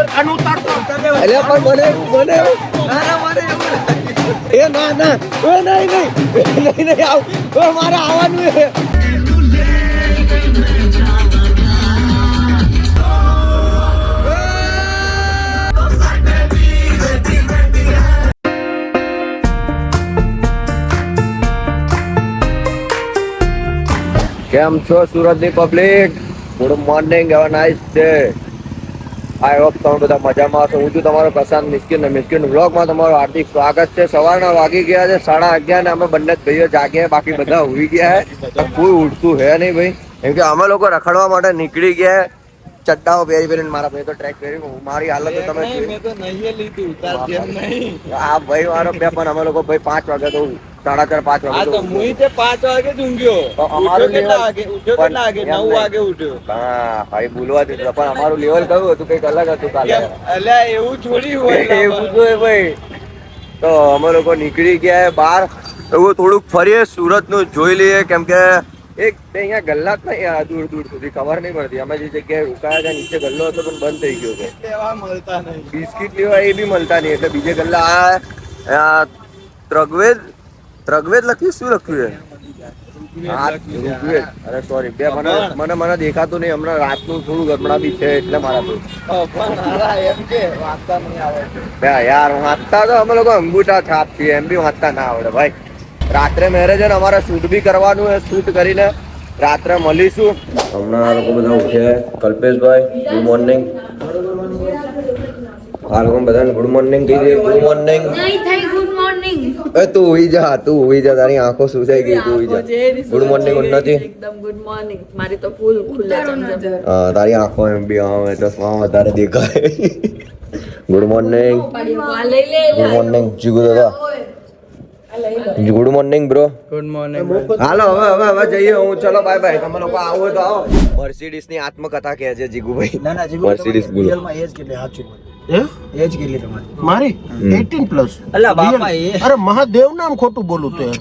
આનું પણ મને મને ના ના મને એવું લાગે. એ ના ના એ નહીં નહીં નહીં નહીં આવ મારે આવવાનું છે કેમ છો સુરતની public good morning have nice day I hope તમે બધા મજામાં હશો. હું છું તમારો પ્રશાંત મિસ્કિન ને મિસ્કિન વ્લોગમાં તમારું હાર્દિક સ્વાગત છે. સવારના વાગી ગયા છે સાડા અગિયાર ને અમે બંને ભાઈઓ જાગ્યા બાકી બધા ઉઈ ગયા છે કોઈ ઉઠતું હે નહીં ભાઈ. કેમ કે અમે લોકો રખડવા માટે નીકળી ગયા ચડ્ડાઓ પહેરી પહેરીને મારા ભાઈ તો ટ્રેક પહેરી મારી હાલત તો તમે આ ભાઈ મારો બે પણ અમે લોકો ભાઈ પાંચ વાગે તો સાડા ચાર પાંચ વાગે તો પાંચ વાગે જ ઊંઘ્યો. અમારું કેટલા વાગે? ઉઠ્યો કેટલા વાગે? નવ વાગે ઉઠ્યો. હા ભાઈ બોલવા દીધું પણ અમારું લેવલ કયું હતું? કંઈક અલગ હતું કાલે. એટલે એવું છોડી હોય એવું જોઈએ ભાઈ. તો અમે લોકો નીકળી ગયા બહાર. એવું થોડુંક ફરીએ સુરતનું જોઈ લઈએ. કેમ કે એક તે અહીંયા ગલ્લા જ નહીં આ દૂર દૂર સુધી ખબર નહીં પડતી. અમે જે જગ્યાએ રોકાયા હતા નીચે ગલ્લો હતો પણ બંધ થઈ ગયો છે લેવા મળતા નહીં. બિસ્કિટ લેવા એ બી મળતા નહીં. એટલે બીજે ગલ્લા આ ત્રગવેદ ત્રગવેદ લખ્યું? શું લખ્યું છે અરે સોરી બે મને મને મને દેખાતું નહીં. હમણાં રાતનું થોડું ગરમડા બી છે એટલે મારા ભાઈ અ, પણ હારા એમ કે વાંચતા નહીં આવે. બે યાર વાંચતા તો અમે લોકો અંગૂઠા છાપ છીએ. એમ બી વાંચતા ના આવડે ભાઈ. રાત્રે મેરેજ ને અમારે શૂટ બી કરવાનું છે શૂટ કરીને. રાત્રે મળીશું. હમણાં આ લોકો બધા ઉઠ્યા કલ્પેશભાઈ ગુડ મોર્નિંગ. આ લોકો બધાને ગુડ મોર્નિંગ કહી દે ગુડ મોર્નિંગ નહીં થઈ ગુડ મોર્નિંગ એ તું ઉઈ જા તું ઉઈ જા તારી આંખો સુસાઈ ગઈ તું ઉઈ જા. ગુડ મોર્નિંગ ઉન્નતિ. એકદમ ગુડ મોર્નિંગ. મારી તો ફૂલ ખુલ્લા ચમચમ હા તારી આંખો એમ બી આવે ચશ્મા વધારે દેખાય. Good morning. આ લઈ લે ગુડ મોર્નિંગ જીગુ દાદા. Good morning bro good morning હાલો હવે હવે હવે જઈએ હું ચલો બાય બાય તમે લોકો આવો તો આવો. મર્સિડીઝની આત્મકથા કહે છે જીગુભાઈ. ના ના મર્સિડીઝ બોલો. એજ કેટલી સાચું એજ કેટલી તમારી? મારી? 18 પ્લસ. અલા બાપા એ. અરે મહાદેવ નામ ખોટું બોલું તો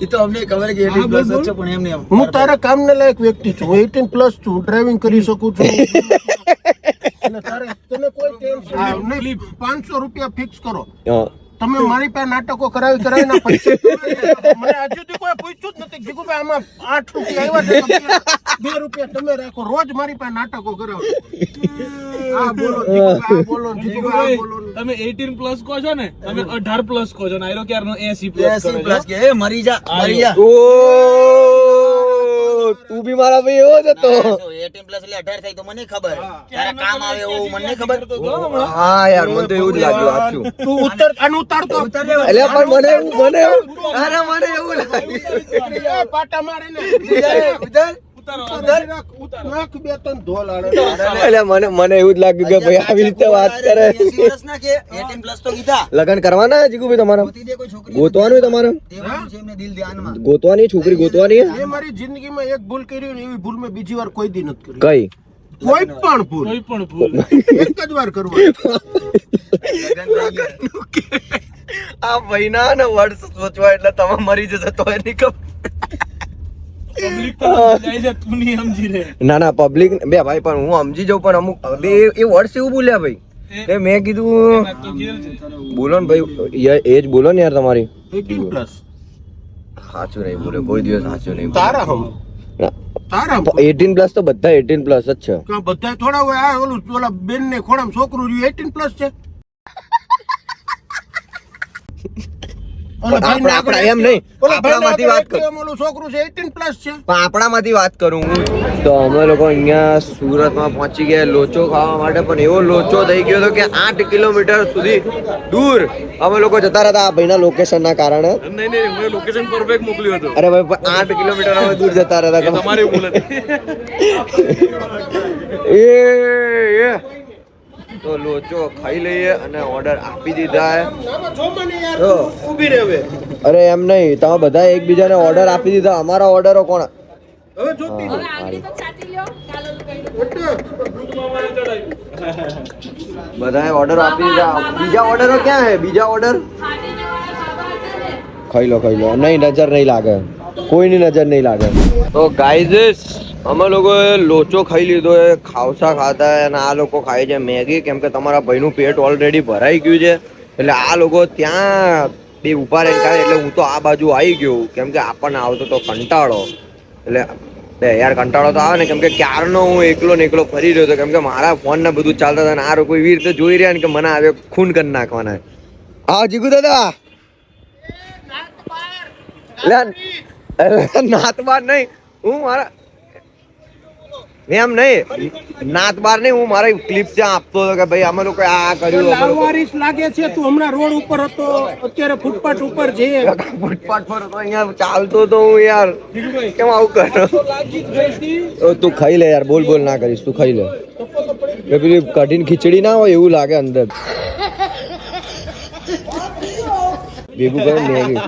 એ તો અમને ખબર કે 18 પ્લસ છે પણ એમ હું તારા કામને લાયક વ્યક્તિ છું. એટીન 18 પ્લસ છું. ડ્રાઇવિંગ કરી શકું છું. અને તારે તને કોઈ ટેન્શન નહીં. 500 રૂપિયા ફિક્સ કરો. તમે મારી પાસે નાટકો કરાવી કરાવીને ના પૈસા મને હજુ સુધી કોઈ પૂછ્યું જ નથી. જીગુભાઈ આમાં આઠ રૂપિયા આવ્યા છે બે- રૂપિયા તમે રાખો. રોજ મારી પાસે નાટકો કરાવો. આ બોલો આ બોલો જીગુભાઈ બોલો. તમે 18 પ્લસ કહો છો ને તમે 18 પ્લસ કહો છો ને. આયરો ક્યારનો 80 પ્લસ 80 પ્લસ કે એ મરી જા મરી જા. ઓ! તું બી મારા ભાઈ એવો જ હતો. 18 પ્લસ એટલે 18 થાય તો મને ખબર. તારા કામ આવે એવું મને ખબર? હા યાર મને તો એવું જ લાગ્યું સાચું. તું ઉત્તર આનું ઉતારતો. એટલે પણ મને એવું મને એવું. અરે મને એવું લાગ્યું. પાટા મારીને. નાખ બે ત્રણ ધોલ આડે. એટલે મને મને એવું જ લાગ્યું કે ભાઈ આવી રીતે વાત કરે. 80 વર્ષના કે? 18 પ્લસ તો કીધા. લગ્ન કરવાના જીગુભાઈ તમારા? ગોતી દે કોઈ છોકરી ગોતવાનું તમારે? ગોતવાની છોકરી ગોતવાની મારી જિંદગીમાં એક ભૂલ કરી ને એવી ભૂલ મેં બીજી વાર કોઈ દી નથી કરી. કઈ? કોઈ પણ ભૂલ. કોઈ પણ ભૂલ. એક જ વાર કરવાની. આ મહિના ને વર્ષ સોચવા એટલે તમે મરી જશે તો એની પબ્લિક ના ના પબ્લિક બે ભાઈ પણ હું સમજી જાઉં પણ અમુક બે એ વર્ષ એવું બોલ્યા ભાઈ. એ મેં કીધું બોલો ને ભાઈ એ એજ બોલો ને યાર તમારી. 18 પ્લસ સાચું નહીં બોલે કોઈ દિવસ સાચું નહીં તારા હમ. તારા એટીન પ્લસ તો બધા એટીન પ્લસ જ છે. બધા થોડા હોય આ ઓલું ઓલા બેન ને ખોડામાં છોકરું રહ્યું 18 પ્લસ છે ઓલા પણ ભાઈને આપણા- એમ નહીં. આપણામાંથી વાત કર. ઓલું છોકરું છે 18 પ્લસ છે. પણ આપણામાંથી વાત કરું હું. તો અમે લોકો અહીંયા સુરતમાં પહોંચી ગયા લોચો ખાવા માટે પણ એવો લોચો થઈ ગયો હતો કે આઠ કિલોમીટર સુધી દૂર અમે લોકો જતા હતા આ ભાઈના લોકેશનના કારણે. નહીં નહીં મેં લોકેશન પરફેક્ટ મોકલ્યું હતું. અરે ભાઈ પણ આઠ કિલોમીટર અમે દૂર જતા હતા. તમારી ભૂલ હતી. એ એ. તો લોચો ખાઈ લઈએ અને ઓર્ડર આપી દીધા હે. તો ઊભી રહે અરે એમ નહીં તમે બધા એકબીજાને ઓર્ડર આપી દીધા. અમારા ઓર્ડરો કોણ હવે જોતી હવે આગળ તો છાતી લ્યો કાલો કઈ બધાએ ઓર્ડર આપી દીધા. બીજા ઓર્ડરો ક્યાં હે? બીજા ઓર્ડર ખાઈ લો ખાઈ લો. નહીં નજર નહીં લાગે. કોઈની નજર નહીં લાગે. તો ગાઈઝ અમે લોકોએ લોચો ખાઈ લીધો એ ખાવસા ખાતા અને આ લોકો ખાય છે મેગી. કેમ કે તમારા ભાઈનું પેટ ઓલરેડી ભરાઈ ગયું છે. એટલે આ લોકો ત્યાં બે ઊભા રહીને ખાય એટલે હું તો આ બાજુ આવી ગયો. કેમ કે આપણને આવતો તો કંટાળો. એટલે બે યાર કંટાળો તો આવે ને. કેમ કે ક્યારનો હું એકલો ને એકલો ફરી રહ્યો હતો. કેમ કે મારા ફોન ને બધું ચાલતા હતા અને આ લોકો એવી રીતે જોઈ રહ્યા ને કે મને આવે ખૂન કરી નાખવાના હા જીગુ દાદા. લે નાત બાર નહીં. હું મારા એમ નહીં. નાત બાર નહીં હું મારા ક્લિપ ત્યાં આપતો હતો કે ભાઈ અમે લોકો આ કર્યું અમે લાગે છે તું હમણાં રોડ ઉપર હતો અત્યારે ફૂટપાથ ઉપર છે. ફૂટપાથ પર હતો અહીંયા ચાલતો તો હું યાર. કેમ આવું કરો? તું ખાઈ લે યાર બોલ બોલ ના કરીશ તું ખાઈ લે. એ પેલી કઢીને ખીચડી ના હોય એવું લાગે અંદર. ભેગું કરે મેગી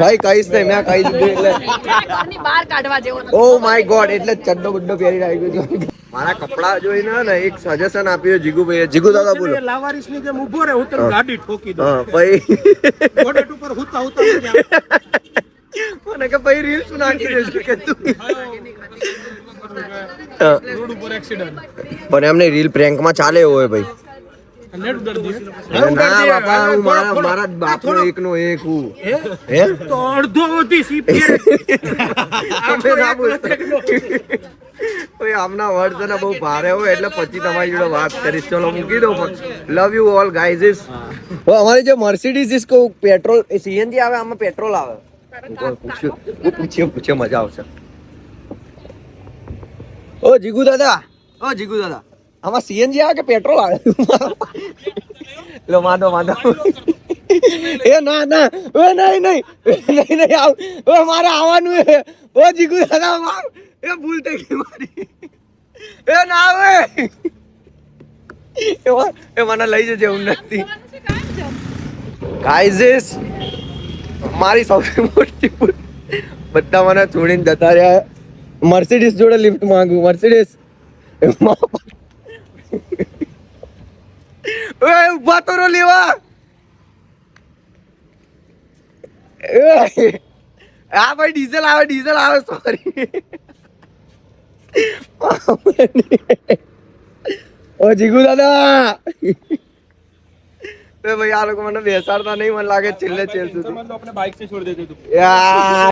કઈ કહીશ નહીં મેં કહી દીધું એટલે ઘરની બહાર કાઢવા જેવો ઓ માય ગોડ એટલે ચડ્ડો બડ્ડો પહેરી આવી ગયો મારા કપડા જોઈને ને એક સજેશન આપ્યું જીગુભાઈએ. જીગુ દાદા બોલો. લાવારીસની જેમ ઊભો રહે હું. તને ગાડી ઠોકી દઉં હા ભાઈ ગોડેટ ઉપર હુતા હુતા મને કે ભાઈ રીલ્સ નાખી દેજો કે તું. રોડ ઉપર એક્સિડન્ટ પણ એમને રીલ પ્રેન્કમાં ચાલે એવો હોય ભાઈ. ના બાપા હું મારા મારા જ બાપનો એકનો એક હું. હે? તો અડધો વધી સીપીએ તમે ના બોલશો. આમના વર્ડ છે ને બહુ ભારે હોય એટલે પછી તમારી જોડે વાત કરીશ. ચલો મૂકી દો લવ યુ ઓલ ગાઈઝ અમારી જે મર્સિડીઝ ઇસકો પેટ્રોલ સીએનજી આવે આમાં પેટ્રોલ આવે? પૂછ્યું. પૂછ્યો પૂછ્યો મજા આવશે. ઓ જીગુ દાદા. ઓ જીગુ દાદા. આમાં સીએનજી આવે કે પેટ્રોલ આવે? લો માંડો માંડો એ, ના ના. ઓ નહીં નહીં. નહીં નહીં, આવ. ઓ મારે આવવાનું છે ઓ, જીગુ દાદા. એ, ભૂલ થઈ ગઈ મારી. એ, ના, આવે. એ મને લઈ જજે હું નથી. ગાઈઝીસ મારી સૌથી મોટી ભૂલ. બધા મને છોડીને જતા રહ્યા. મર્સિડીસ જોડે લિફ્ટ માંગુ. મર્સિડીસ ઓય ઉભા તો રો લેવા એ, હા ભાઈ ડીઝલ આવે ડીઝલ આવે સોરી ઓ જીગુ દાદા એ ભાઈ આ લોકો મને બેસાડતા નહીં મને લાગે છેલ્લે છેલ્લે સુધી समझ लो अपने बाइक से छोड़ देते तुम यार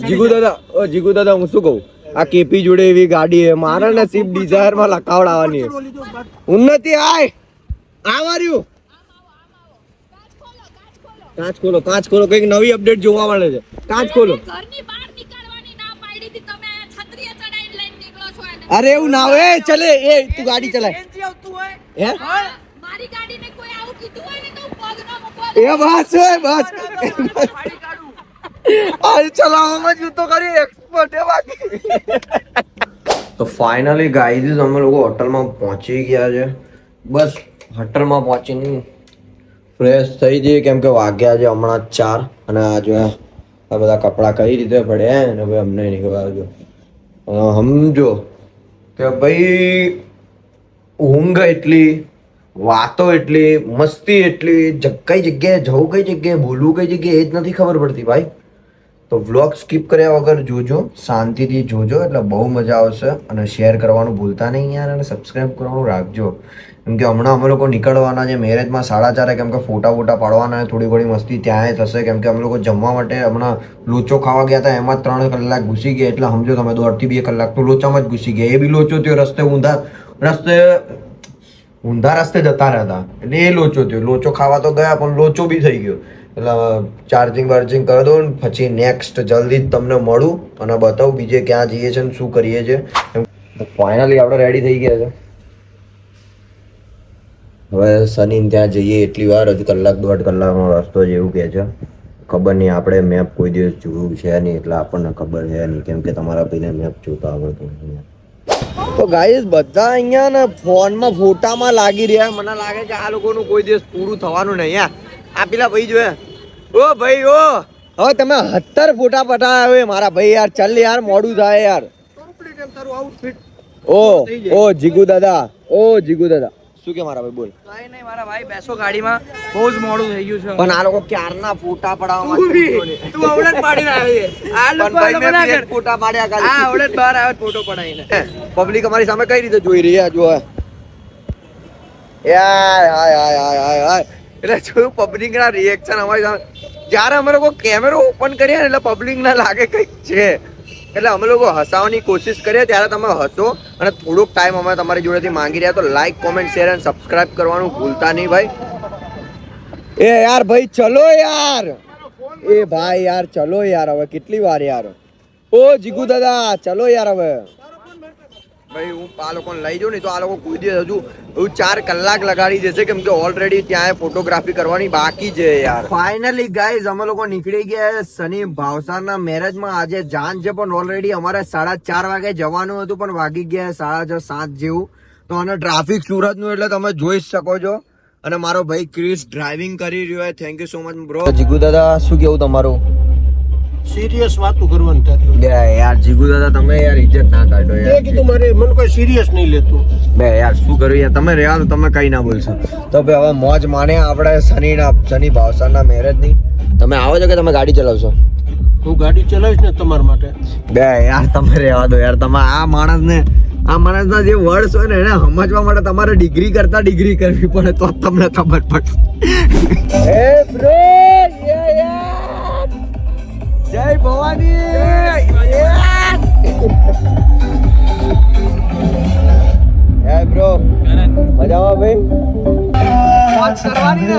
જીગુ દાદા ઓ જીગુ દાદા હું શું કહું? આ કેપી જોડે એવી ગાડી હે મારા નસીબ ડિઝાયરમાં લખાવડાવવાની ઉન્નતિ આય! આવાર્યું કાચ ખોલો કાચ ખોલો. કંઈક નવી અપડેટ જોવા મળે છે. કાચ ખોલો. અરે એવું ના હોય. એ ચલે એ તું ગાડી ચલાય. હે? મારી ગાડીને કોઈ આવું કીધું હોય ને તો હું પગ ના મૂકવા એ બસ બસ. આજ ચલાવવામાં જ તો કરી તો ફાઇનલી ગાઈઝ અમે લોકો હોટલમાં પહોંચી ગયા છે. બસ, હોટલમાં પહોંચીને ફ્રેશ થઈ જઈએ, કેમ કે વાગ્યા છે હમણાં ચાર, અને આ જો આ બધા કપડાં કઈ રીતે પડ્યા ને ભાઈ અમને નહીં ખબર જો. સમજો કે ભાઈ, ઊંઘ એટલી, વાતો એટલી, મસ્તી એટલી કઈ જગ્યાએ જવું, કઈ જગ્યાએ બોલવું, કઈ જગ્યાએ એ જ નથી ખબર પડતી ભાઈ. તો વ્લોગ સ્કીપ કર્યા વગર જોજો, શાંતિથી જોજો, એટલે બહુ મજા આવશે. અને શેર કરવાનું ભૂલતા નહીં યાર, અને સબસ્ક્રાઈબ કરવાનું રાખજો. કેમ કે હમણાં અમે લોકો નીકળવાના છે, મેરેજમાં સાડા ચારે કેમ કે ફોટા ફોટા પાડવાના થોડી ઘણી મસ્તી ત્યાંય થશે. કેમ કે અમે લોકો જમવા માટે હમણાં લોચો ખાવા ગયા હતા, એમાં ત્રણ કલાક ઘૂસી ગયા. એટલે સમજો તમે, દોઢથી બે કલાક તો લોચામાં જ ઘૂસી ગયા. એ બી લોચો થયો, રસ્તે ઊંધા, રસ્તે ઊંધા રસ્તે જતા રહેતા એટલે એ લોચો થયો. લોચો ખાવા તો ગયા, પણ લોચો બી થઈ ગયો. એટલે ચાર્જિંગ વાર્જિંગ કરી દો પછી નેક્સ્ટ જલ્દી જ તમને મળું અને બતાવું બીજે ક્યાં જઈએ છે ને શું કરીએ છીએ ફાઇનલી આપણે રેડી થઈ ગયા છે. હવે સની ત્યાં જઈએ એટલી વાર, હજુ કલાક, દોઢ કલાકનો રસ્તો છે એવું કહે છે. ખબર નહીં આપણે મેપ કોઈ દિવસ જોયું છે નહીં, એટલે આપણને ખબર છે નહીં, કેમ કે તમારા ભાઈને મેપ જોતા આવડતું નહીં. તો ગાઈસ બધા અહીંયા ને ફોનમાં ફોટામાં લાગી રહ્યા. મને લાગે કે આ લોકોનું કોઈ દિવસ પૂરું થવાનું નહીં યાર આ પેલા ભાઈ જોયા ઓ ભાઈ ઓ. હવે તમે સત્તર ફોટા પટાયા હવે મારા ભાઈ યાર. ચાલ યાર મોડું થાય યાર. ઓ ઓ જીગુ દાદા ઓ જીગુ દાદા. શું કે મારા ભાઈ બોલ. કઈ નહીં મારા ભાઈ બેસો ગાડીમાં. બહુ જ મોડું થઈ ગયું છે. પણ આ લોકો ક્યારના ફોટા પડાવવા માંગે તું આવડે જ પાડીને આવી આ લોકો ના કર. ફોટા પાડ્યા કાલે. આ જ બહાર આવે ફોટો પડાવીને. પબ્લિક અમારી સામે કઈ રીતે જોઈ રહી છે? જો યાર હાય હાય હાય હાય હાય એટલે જોયું પબ્લિક ના રિએક્શન અમારી સામે જ્યારે અમે લોકો કેમેરો ઓપન કરીએ ને એટલે પબ્લિક ના લાગે કંઈક છે. એટલે અમે લોકો હસાવવાની કોશિશ કરીએ ત્યારે તમે હસો અને થોડોક ટાઈમ અમે તમારી જોડેથી માંગી રહ્યા. તો લાઈક કોમેન્ટ શેર અને સબસ્ક્રાઈબ કરવાનું ભૂલતા નહીં ભાઈ. એ યાર ભાઈ, ચલો યાર. એ ભાઈ યાર, ચલો યાર હવે, કેટલી વાર યાર. ઓ જીગુ દાદા, ચલો યાર હવે. ભાઈ હું આ લોકોને લઈ જાઉં ને તો આ લોકો કોઈ દિવસ હજુ હું ચાર કલાક લગાડી દેશે કેમ કે ઓલરેડી ત્યાં ફોટોગ્રાફી કરવાની બાકી છે યાર. ફાઇનલી ગાઈઝ અમે લોકો નીકળી ગયા સની ભાવસારના મેરેજમાં આજે જાન છે પણ ઓલરેડી અમારે સાડા ચાર વાગે જવાનું હતું પણ વાગી ગયા સાડા છ સાત જેવું. તો અને ટ્રાફિક સુરતનું એટલે તમે જોઈ જ શકો છો. અને મારો ભાઈ ક્રિસ ડ્રાઇવિંગ કરી રહ્યો છે. Thank you so much bro Jigu દાદા શું કેવું તમારું? સિરિયસ વાતો કરવાનું થતું બે યાર જીગુ દાદા તમે યાર ઇજ્જત ના કાઢો યાર. યાર કીધું મારે મને કોઈ સિરિયસ નહીં લેતું. બે યાર શું કરું યાર? તમે રહ્યા તો તમે કઈ ના બોલશો. તો ભાઈ હવે મોજ માને આપણે શનિના શનિ ભાવસારના મેરેજની તમે આવો છો કે તમે ગાડી ચલાવશો? હું ગાડી ચલાવીશ ને તમારા માટે. બે યાર તમે રહેવા દો યાર. તમે આ માણસને આ માણસના જે વર્ડ્સ હોય ને એને સમજવા માટે તમારે ડિગ્રી કરતા ડિગ્રી કરવી પડે તો જ તમને ખબર પડશે. એ બ્રો જય ભવાની. હે બ્રો મજામાં ભાઈ? વાત કરવાની ને.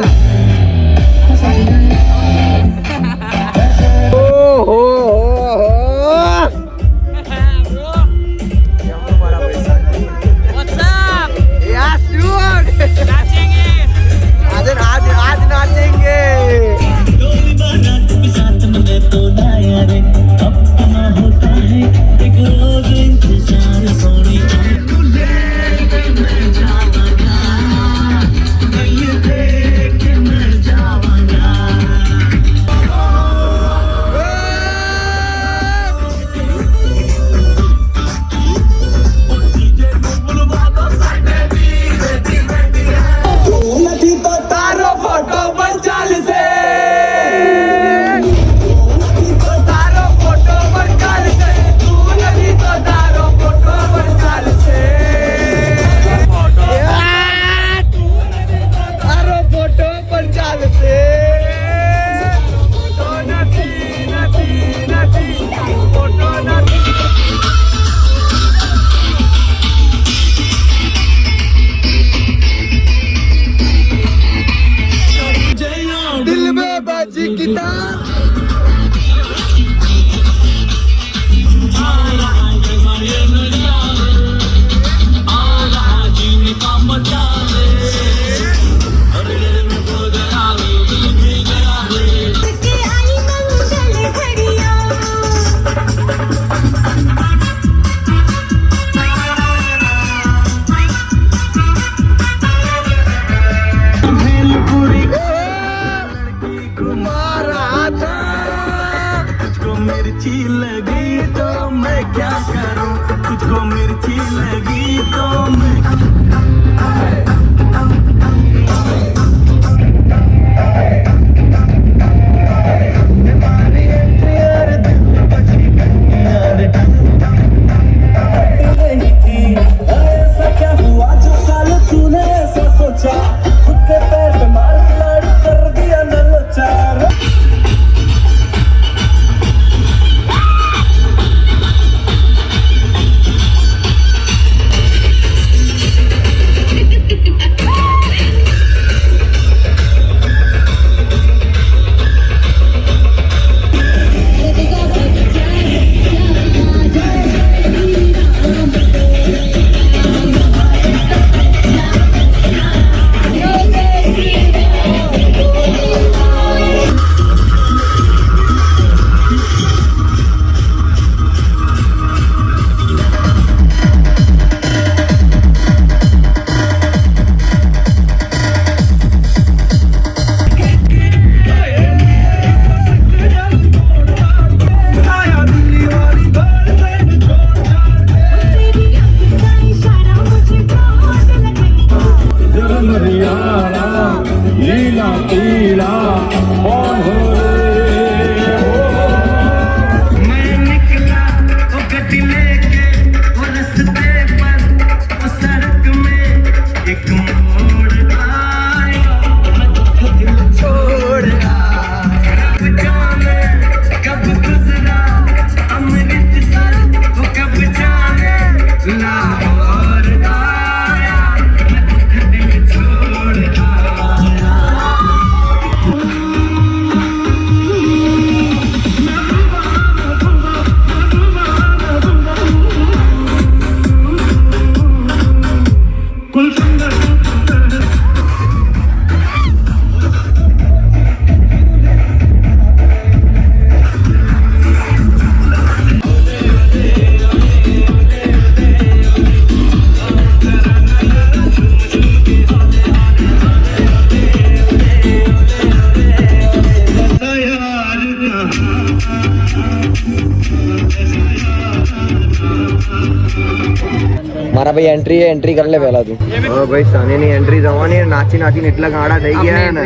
ભાઈ એન્ટ્રી એન્ટ્રી કરી લે પહેલા તું. હવે ભાઈ સનીની એન્ટ્રી જવાની નાચી નાચીને એટલા ગાડા થઈ ગયા ને.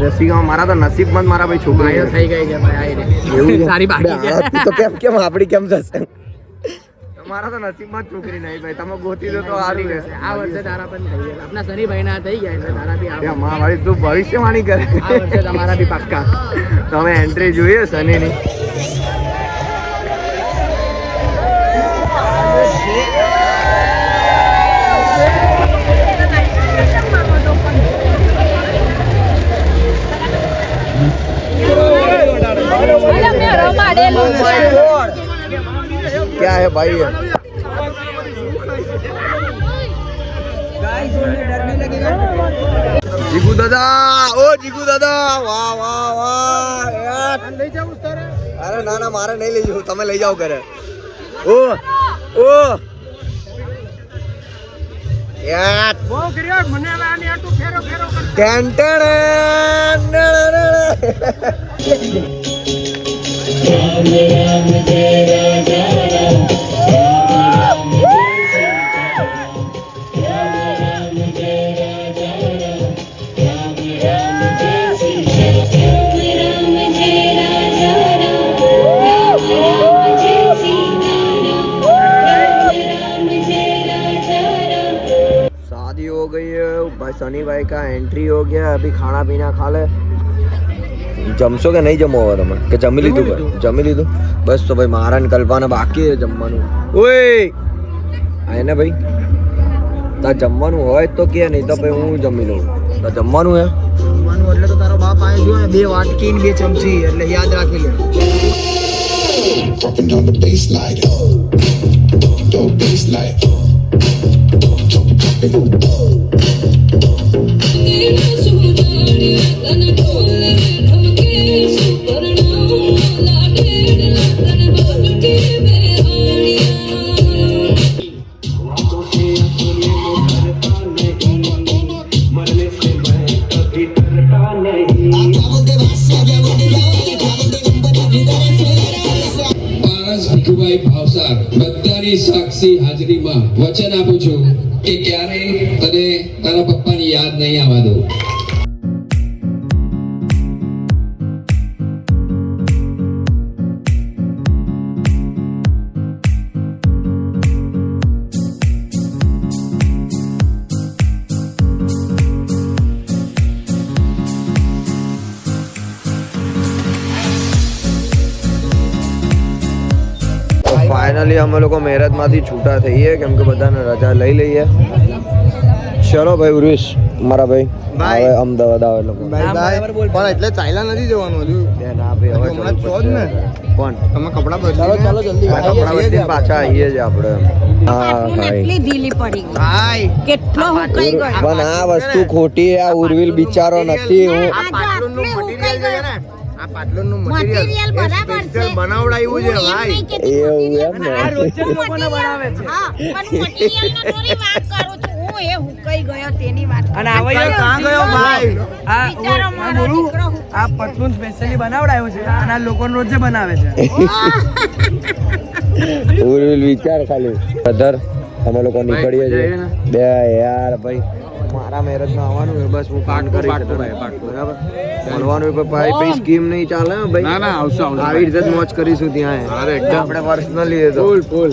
રસીગામાં મારા તો નસીબમાં જ મારા ભાઈ છોકરી થઈ ગઈ છે ભાઈ એવું સારી બાકી તો કેમ કેમ આપડી કેમ થશે મારા તો નસીબમાં જ છોકરી નહીં ભાઈ. તમે ગોતી દો તો સારું રહેશે. આ વર્ષે તારા પણ થઈ ગયા. આપના સની ભાઈ ના થઈ ગયા એટલે તારા બી આ મા માં ભાઈ તું ભવિષ્યવાણી કરે. આ વર્ષે તમારા બી પાક્કા. તમે એન્ટ્રી જોઈએ સનીની અરે क्या है भाई ये જીગુ દાદા ઓ જીગુ દાદા વાહ વાહ વાહ યાર લઈ જાવ તારે અરે ના ના મારે નહીં લઈ જવું તમે લઈ જાઓ ઘરે ઓ ઓ યાર બહુ કર્યો મને હવે આની આટું ફેરો ફેરો કર ટેન ટેન शादी हो गई है भाई सनी भाई का एंट्री हो गया अभी खाना पीना खा ले જમશો કે નહીં જમો હવે તમે? કે જમી લીધું ભાઈ? જમી લીધું? બસ તો ભાઈ મારા ને કલ્પાને બાકી છે જમવાનું. ઓય! હા એને ભાઈ? તાર જમવાનું હોય તો કે નહીં તો ભાઈ હું જમી લઉં. તો જમવાનું હે? જમવાનું એટલે તો તારો બાપ આવે જો બે વાટકી ને બે ચમચી એટલે યાદ રાખી લે. Dropping on the I got what they want, so I got what they want. બધાની સાક્ષી હાજરીમાં વચન આપું છું કે ક્યારેય તને તારા પપ્પાની યાદ નહીં આવવા દઉં. ફાઇનલી અમે લોકો મેરેજમાંથી છૂટા થઈએ કેમ કે બધાને રજા લઈ લઈએ. ચલો ભાઈ ઉર્વિશ મારા ભાઈ હવે અમદાવાદ આવે લોકો. પણ એટલે ચાલ્યા નથી જવાનું હજુ. ના ભાઈ હવે હમણાં છો જ ને. કોણ? તમે કપડા બદલી ચાલો ચાલો જલ્દી. આ કપડાં પાછા આવીએ જ આપણે. હા ભાઈ. ઢીલી પડી ભાઈ કેટલો હુકાઈ ગયો? પણ આ વસ્તુ ખોટી આ ઉર્વિલ બિચારો નથી હું આ પાટલુનનું આટલે મટીરિયલ છે ને? આ પાટલું નું મટીરીયલ બરાબર છે. બનાવડાવ્યું છે ભાઈ. એવું એમ ને? લોકોને બનાવે છે. હા પણ મટીરીયલ નો થોડી વાત કરું છું. હું એ હુકાઈ ગયો તેની વાત અને આવો યાર. કાં ગયો ભાઈ? આ બિચારો મારો આ પટલુન સ્પેશિયલી બનાવડાયો છે અને આ લોકો રોજ બનાવે છે. ઉર્વિલ વિચાર ખાલી. અધર અમે લોકો નીકળીએ છીએ. બે યાર ભાઈ. મારા મેરેજમાં આવવાનું હોય બસ હું કામ કરી બરાબર મળવાનું પણ ભાઈ ભાઈ સ્કીમ નહીં ચાલે ભાઈ. ના ના આવશે આવી રીતે જ મોજ કરીશું ત્યાં આપણે પર્સનલી તો. ફૂલ ફૂલ.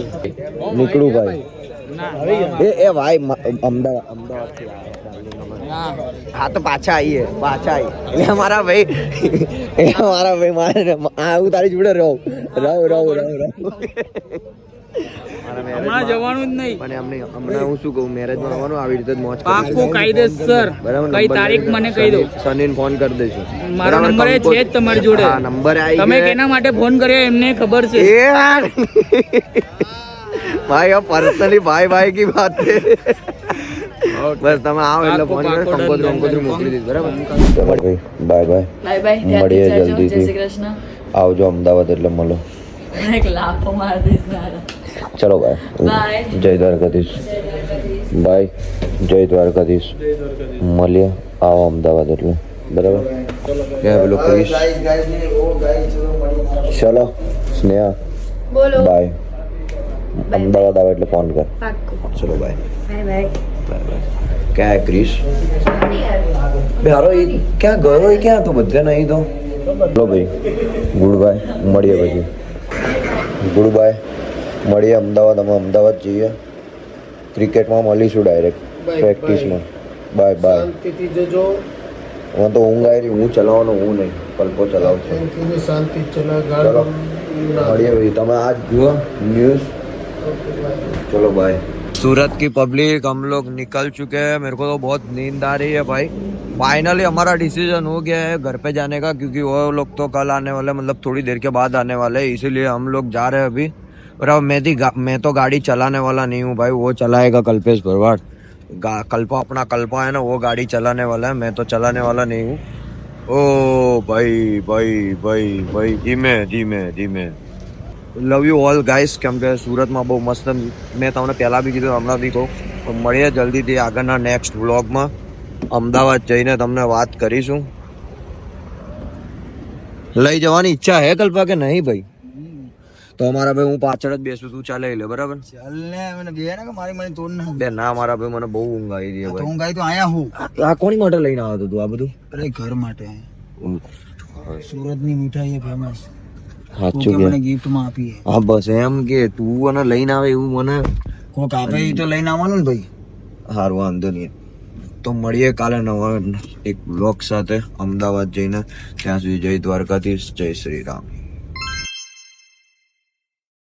નીકળું ભાઈ. એ એ ભાઈ અમદાવાદ અમદાવાદ હા તો પાછા આવીએ પાછા આવીએ. એટલે મારા ભાઈ એ મારા ભાઈ મારે આ હું તારી જોડે રહું. રહું રહું રહું રહું. હું શું કહું મેરેજમાં આવવાનું આવી રીતે જ મોજ પાકો બરાબર? કઈ તારીખ મને કહી દો. સનીન ફોન કરી દેજો મારો નંબર એ છે જ તમારી જોડે. હા નંબર તમે કેના માટે ફોન કર્યો એમને ખબર છે. યાર! ભાઈ પર્સનલી ભાઈ ભાઈ કી વાત બસ તમે આવો એટલે ફોન કરો કંકોત્રી કંકોત્રી મોકલી દીધી બરાબર? Bye bye. Bye bye. મળીએ જલ્દીથી. આવજો અમદાવાદ એટલે મળો. એક લાફો માર દઈશ ચલો બાય. જય દ્વારકાધીશ. બાય જય દ્વારકાધીશ. મળીએ આવો અમદાવાદ એટલે. બરાબર? ક્યાં પેલો ક્રિશ? ચલો સ્નેહા. બાય અમદાવાદ આવે એટલે ફોન કર. ચલો બાય બાય ક્યાં ક્રિશ? બે હારો એ ક્યાં ગયો એ ક્યાં તો બધે નહીં તો. ચલો ભાઈ ગુડ બાય મળીએ પછી. ગુડ બાય મળીએ અમદાવાદ અમે અમદાવાદ જઈએ ક્રિકેટમાં મળીશું ડાયરેક્ટ Bye, પ્રેક્ટિસમાં બાય બાય શાંતિથી જજો હું તો ઊંઘ આવી રહી હું ચલાવવાનો હું નહીં કલ્પો ચલાવશે શાંતિથી શાંતિ ચલા ચલો ગાડી ના મળીએ ભાઈ તમે आज જુઓ न्यूज़ चलो बाय सूरत की पब्लिक हम लोग निकल चुके हैं मेरे को तो बहुत नींद आ रही है भाई फाइनली हमारा डिसीजन हो गया है घर पे जाने का क्योंकि वो लोग तो कल आने वाले मतलब थोड़ी देर के बाद आने वाले हैं इसीलिए हम लोग जा रहे हैं अभी और अब मैं थी मैं तो गाड़ी चलाने वाला नहीं हूँ भाई वो चलाएगा कल्पेश भरवाड़ गा- कल्पा अपना कल्पा है ना वो गाड़ी चलाने वाला है मैं तो चलाने वाला नहीं हूँ ओ भाई भाई भाई भाई धीमे ધીમે ધીમે લવ યુ ઓલ ગાઈસ કેમ કે સુરતમાં બહુ મસ્ત મેં તમને પહેલાં બી કીધું હમણાં બી કહું તો મળીએ જલ્દીથી આગળના નેક્સ્ટ વ્લોગમાં અમદાવાદ જઈને તમને વાત કરીશું લઈ જવાની ઈચ્છા હે કલ્પા કે નહીં ભાઈ તો અમારા ભાઈ હું પાછળ જ બેસું તું ચાલે લે બરાબર? ચાલ ને મને બે ને કે મારી મને તોડ ના બે ના મારા ભાઈ મને બહુ ઊંઘ આવી રહી તો ભાઈ. ઊંઘ આવી તો આયા હું. આ કોની માટે લઈને આવ્યો તું આ બધું? અરે ઘર માટે. સુરતની મીઠાઈ ફેમસ સાચું મને કે ગિફ્ટમાં આપી હા બસ એમ કે તું મને લઈને આવે એવું મને? કોક આપે તો લઈને આવવાનું ને ભાઈ? સારું વાંધો નહીં. તો મળીએ કાલે નવા એક બ્લોગ સાથે. અમદાવાદ જઈને. ત્યાં સુધી જય દ્વારકાધીશ જય શ્રી રામ.